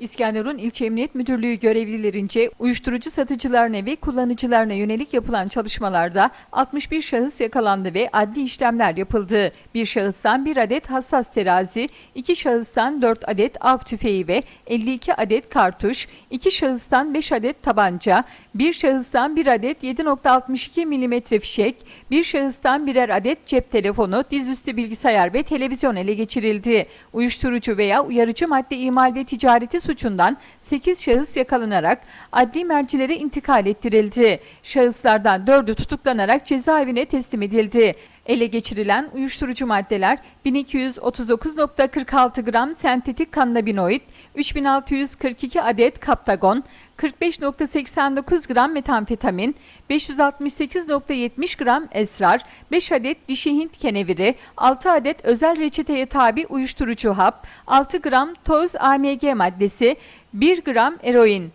İskenderun İlçe Emniyet Müdürlüğü görevlilerince uyuşturucu satıcılarına ve kullanıcılarına yönelik yapılan çalışmalarda 61 şahıs yakalandı ve adli işlemler yapıldı. Bir şahıstan bir adet hassas terazi, iki şahıstan 4 adet av tüfeği ve 52 adet kartuş, iki şahıstan 5 adet tabanca, bir şahıstan bir adet 7.62 mm fişek, bir şahıstan birer adet cep telefonu, dizüstü bilgisayar ve televizyon ele geçirildi. Uyuşturucu veya uyarıcı madde imal ve ticareti suçundan 8 şahıs yakalanarak adli mercilere intikal ettirildi. Şahıslardan 4'ü tutuklanarak cezaevine teslim edildi. Ele geçirilen uyuşturucu maddeler 1239.46 gram sentetik kannabinoid, 3642 adet kaptagon, 45.89 gram metamfetamin, 568.70 gram esrar, 5 adet dişi Hint keneviri, 6 adet özel reçeteye tabi uyuşturucu hap, 6 gram toz AMG maddesi, 1 gram eroin